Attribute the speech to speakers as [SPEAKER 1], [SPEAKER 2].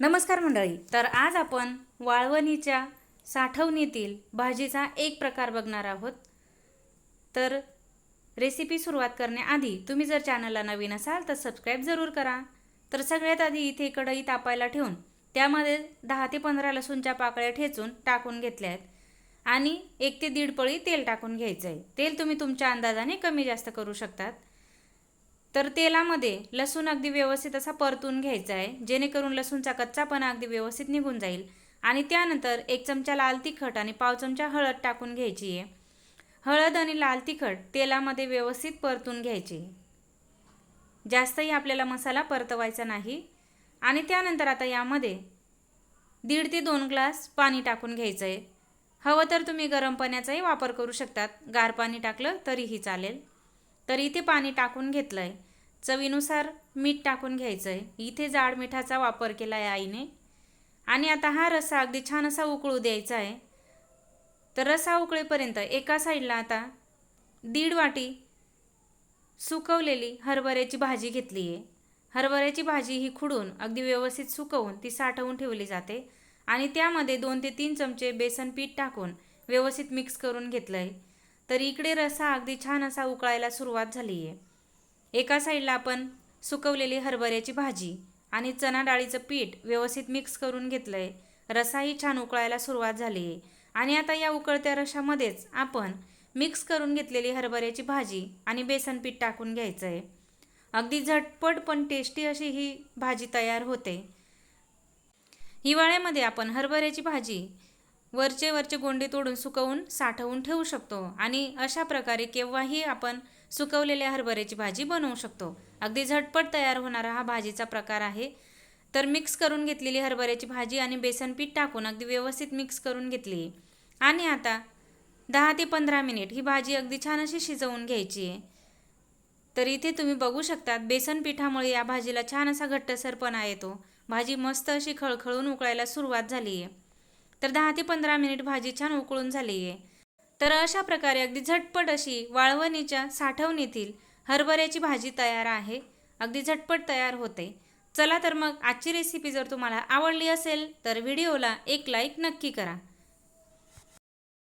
[SPEAKER 1] नमस्कार मंडळी. तर आज आपण वाळवणीच्या साठवणीतील भाजीचा एक प्रकार बघणार आहोत. तर रेसिपी सुरुवात करण्याआधी तुम्ही जर चॅनलला नवीन असाल तर सबस्क्राईब जरूर करा. तर सगळ्यात आधी इथे कढई तापायला ठेवून त्यामध्ये दहा ते पंधरा लसूणच्या पाकळ्या ठेचून टाकून घेतल्या आहेत. आणि एक ते दीड पळी तेल टाकून घ्यायचं आहे तेल तुम्ही तुमच्या अंदाजाने कमी जास्त करू शकतात. तर तेलामध्ये लसूण अगदी व्यवस्थित असा परतून घ्यायचा आहे. जेणेकरून लसूणचा कच्चापणा अगदी व्यवस्थित निघून जाईल. आणि त्यानंतर एक चमचा लाल तिखट आणि पाव चमचा हळद टाकून घ्यायची आहे. हळद आणि लाल तिखट तेलामध्ये व्यवस्थित परतून घ्यायची. जास्तही आपल्याला मसाला परतवायचा नाही. आणि त्यानंतर आता यामध्ये दीड ते दोन ग्लास पाणी टाकून घ्यायचं आहे. हवं तर तुम्ही गरम पाण्याचाही वापर करू शकतात. गार पाणी टाकलं तरीही चालेल. तर इथे पाणी टाकून घेतलं आहे चवीनुसार मीठ टाकून घ्यायचं आहे इथे जाड मिठाचा वापर केला आहे आईने. आणि आता हा रस्सा अगदी छान असा उकळू द्यायचा आहे तर रस्सा उकळेपर्यंत एका साईडला आता दीड वाटी सुकवलेली हरभऱ्याची भाजी घेतली आहे हरभऱ्याची भाजी ही खुडून अगदी व्यवस्थित सुकवून ती साठवून ठेवली जाते. आणि त्यामध्ये दोन ते तीन चमचे बेसन पीठ टाकून व्यवस्थित मिक्स करून घेतलं आहे तर इकडे रसा अगदी छान असा उकळायला सुरुवात झाली आहे एका साईडला आपण सुकवलेली हरभऱ्याची भाजी आणि चणा डाळीचं पीठ व्यवस्थित मिक्स करून घेतलं आहे रसाही छान उकळायला सुरुवात झाली. आहे आणि आता या उकळत्या रशामध्येच आपण मिक्स करून घेतलेली हरभऱ्याची भाजी आणि बेसन पीठ टाकून घ्यायचं आहे अगदी झटपट पण टेस्टी अशी ही भाजी तयार होते. हिवाळ्यामध्ये आपण हरभऱ्याची भाजी वरचे वरचे गोंडे तोडून सुकवून साठवून ठेवू शकतो. आणि अशा प्रकारे केव्हाही आपण सुकवलेल्या हरभऱ्याची भाजी बनवू शकतो. अगदी झटपट तयार होणारा हा भाजीचा प्रकार आहे. तर मिक्स करून घेतलेली हरभऱ्याची भाजी आणि बेसन पीठ टाकून अगदी व्यवस्थित मिक्स करून घेतली. आणि आता दहा ते पंधरा मिनिट ही भाजी अगदी छान अशी शिजवून घ्यायची आहे. तर इथे तुम्ही बघू शकतात बेसन पिठामुळे या भाजीला छान असा घट्टसरपणा येतो. भाजी मस्त अशी खळखळून उकळायला सुरुवात झाली आहे तर दहा ते पंधरा मिनिट भाजी छान उकळून झाली आहे तर अशा प्रकारे अगदी झटपट अशी वाळवणीच्या साठवणीतील हरभऱ्याची भाजी तयार आहे. अगदी झटपट तयार होते. चला तर मग आजची रेसिपी जर तुम्हाला आवडली असेल तर व्हिडिओला एक लाईक नक्की करा.